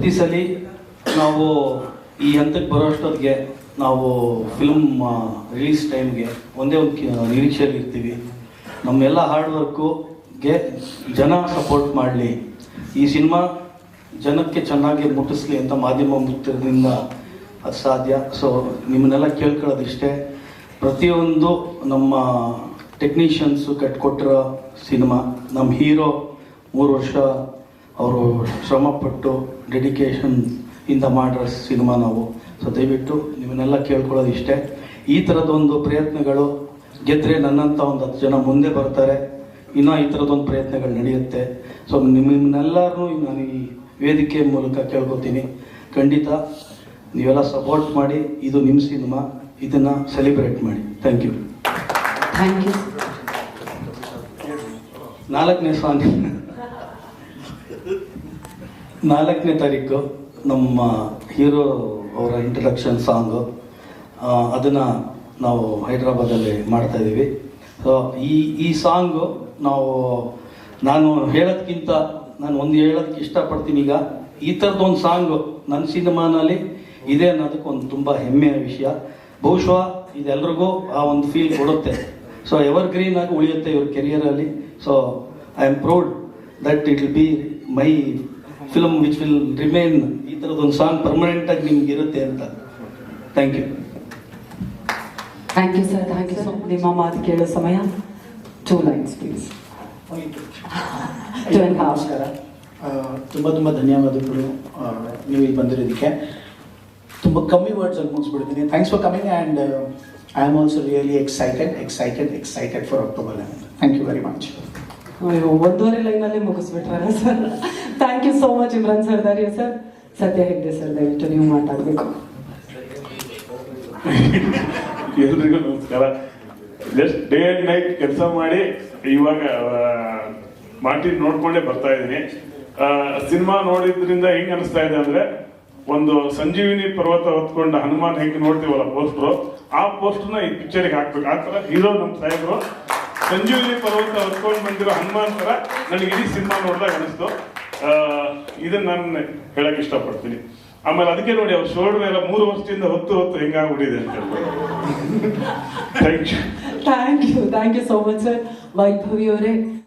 ಪ್ರತಿ ಸಲ ನಾವು ಈ ಹಂತಕ್ಕೆ ಬರೋಷ್ಟೊತ್ತಿಗೆ ನಾವು ಫಿಲ್ಮ್ ರಿಲೀಸ್ ಟೈಮ್ಗೆ ಒಂದೇ ಒಂದು ನಿರೀಕ್ಷೆಯಲ್ಲಿ ಇರ್ತೀವಿ. ನಮ್ಮೆಲ್ಲ ಹಾರ್ಡ್ ವರ್ಕುಗೆ ಜನ ಸಪೋರ್ಟ್ ಮಾಡಲಿ. ಈ ಸಿನಿಮಾ ಜನಕ್ಕೆ ಚೆನ್ನಾಗಿ ಮುಟ್ಟಿಸ್ಲಿ ಅಂತ ಮಾಧ್ಯಮ ಮುಕ್ತದಿಂದ ಅದು ಸಾಧ್ಯ. ಸೊ ನಿಮ್ಮನ್ನೆಲ್ಲ ಕೇಳ್ಕೊಳ್ಳೋದಿಷ್ಟೇ ಪ್ರತಿಯೊಂದು ನಮ್ಮ ಟೆಕ್ನಿಷಿಯನ್ಸು ಕಟ್ಕೊಟ್ಟಿರೋ ಸಿನಿಮಾ ನಮ್ಮ ಹೀರೋ ಮೂರು ವರ್ಷ ಅವರು ಶ್ರಮಪಟ್ಟು ಡೆಡಿಕೇಶನ್ ಇಂದ ಮಾಡಿರೋ ಸಿನಿಮಾ ನಾವು. ಸೊ ದಯವಿಟ್ಟು ನಿಮ್ಮನ್ನೆಲ್ಲ ಕೇಳ್ಕೊಳ್ಳೋದು ಇಷ್ಟೇ. ಈ ಥರದೊಂದು ಪ್ರಯತ್ನಗಳು ಗೆದ್ದರೆ ನನ್ನಂಥ ಒಂದು ಹತ್ತು ಜನ ಮುಂದೆ ಬರ್ತಾರೆ. ಇನ್ನೂ ಈ ಥರದೊಂದು ಪ್ರಯತ್ನಗಳು ನಡೆಯುತ್ತೆ. ಸೊ ನಿಮ್ಮನ್ನೆಲ್ಲರೂ ನಾನು ಈ ವೇದಿಕೆ ಮೂಲಕ ಕೇಳ್ಕೊತೀನಿ ಖಂಡಿತ ನೀವೆಲ್ಲ ಸಪೋರ್ಟ್ ಮಾಡಿ ಇದು ನಿಮ್ಮ ಸಿನಿಮಾ ಇದನ್ನು ಸೆಲೆಬ್ರೇಟ್ ಮಾಡಿ. ಥ್ಯಾಂಕ್ ಯು ಥ್ಯಾಂಕ್ ಯು ನಾಲ್ಕನೇ ಸಾಂಗ್ ನಾಲ್ಕನೇ ತಾರೀಕು ನಮ್ಮ ಹೀರೋ ಅವರ ಇಂಟ್ರಡಕ್ಷನ್ ಸಾಂಗು ಅದನ್ನು ನಾವು ಹೈದ್ರಾಬಾದಲ್ಲಿ ಮಾಡ್ತಾ ಇದ್ದೀವಿ. ಸೊ ಈ ಈ ಸಾಂಗು ನಾವು, ನಾನು ಹೇಳೋದಕ್ಕಿಂತ ನಾನು ಒಂದು ಹೇಳೋದಕ್ಕೆ ಇಷ್ಟಪಡ್ತೀನಿ ಈಗ. ಈ ಥರದ್ದು ಒಂದು ಸಾಂಗು ನನ್ನ ಸಿನಿಮಾನಲ್ಲಿ, ಇದೆ ಅನ್ನೋದಕ್ಕೆ ಒಂದು ತುಂಬ ಹೆಮ್ಮೆಯ ವಿಷಯ. ಬಹುಶಃ ಇದೆಲ್ಲರಿಗೂ ಆ ಒಂದು ಫೀಲ್ ಕೊಡುತ್ತೆ. ಸೊ ಎವರ್ ಗ್ರೀನ್ ಆಗಿ ಉಳಿಯುತ್ತೆ ಇವ್ರ ಕೆರಿಯರಲ್ಲಿ so I am proud that it will be my film which will remain ಈ ಥರದೊಂದು ಸಾಂಗ್ ಪರ್ಮನೆಂಟ್ ಆಗಿ ನಿಮ್ಗೆ ಇರುತ್ತೆ ಅಂತ. Thank you thank you sir thank you so ನಿಮ್ಮ ಮಾತು ಕೇಳೋ ಸಮಯ ಟೂ ಲೈನ್ಸ್ ಪ್ಲೀಸ್ ನಮಸ್ಕಾರ. ತುಂಬ ತುಂಬ ಧನ್ಯವಾದಗಳು. ನೀವು ಇಲ್ಲಿ ಬಂದಿರೋದಕ್ಕೆ. ತುಂಬ ಕಮ್ಮಿ ವರ್ಡ್ಸ್ ಅಲ್ಲಿ ಮುಗಿಸ್ಬಿಡ್ತೀನಿ. Thanks for coming and I am also really excited excited excited for October thank you very much ಅಯ್ಯೋ ಒಂದೂವರೆ ಲೈನಲ್ಲಿ ಮುಗಿಸ್ಬಿಟ್ರಲ್ಲ sir thank you so much Imran sir ದಾರಿಯ ಸರ್ ಸತ್ಯ ಹೆಗ್ಡೆ ಸರ್ ದಯವಿಟ್ಟು ನೀವು ಮಾತಾಡಬೇಕು. ಎಲ್ರಿಗೂ ನಮಸ್ಕಾರ. ಜಸ್ಟ್ ಡೇ ಅಂಡ್ ನೈಟ್ ಕೆಲಸ ಮಾಡಿ ಇವಾಗ ಮಾರ್ಟಿನ್ ನೋಡ್ಕೊಂಡೇ ಬರ್ತಾ ಇದ್ದೀನಿ. ಸಿನಿಮಾ ನೋಡಿದ್ರಿಂದ ಹೆಂಗ್ ಅನಿಸ್ತಾ ಇದೆ ಅಂದ್ರೆ, ಒಂದು ಸಂಜೀವಿನಿ ಪರ್ವತ ಹೊತ್ಕೊಂಡ ಹನುಮಾನ್ ಹೆಂಗ್ ನೋಡ್ತೀವಲ್ಲ ಪೋಸ್ಟ್ರು ಆ ಪೋಸ್ಟರ್ನ ಈ ಪಿಕ್ಚರ್ಗೆ ಹಾಕ್ಬೇಕು. ಆ ತರ ಹೀರೋ ನಮ್ಮ ಸಾಹೇಬ್ರು. ಸಂಜೀವಿನಿ ಪರ್ವತ ಹೊತ್ಕೊಂಡು ಬಂದಿರೋ ಹನುಮಾನ್ ತರ ನನಗೆ ಇಡೀ ಸಿನಿಮಾ ನೋಡಿದಾಗ ಅನಿಸ್ತು. ಇದನ್ನ ನಾನು ಹೇಳಕ್ ಇಷ್ಟಪಡ್ತೀನಿ. ಆಮೇಲೆ ಅದಕ್ಕೆ ನೋಡಿ, ಅವ್ರ ಶೋಲ್ಡರ್ ಮೇಲೆ ಮೂರು ವರ್ಷದಿಂದ ಹೊತ್ತು ಹೊತ್ತು ಹೆಂಗಾಗ್ಬಿಟ್ಟಿದೆ ಅಂತ thank you thank you thank you so much sir Vaibhavi ಅವರೇ.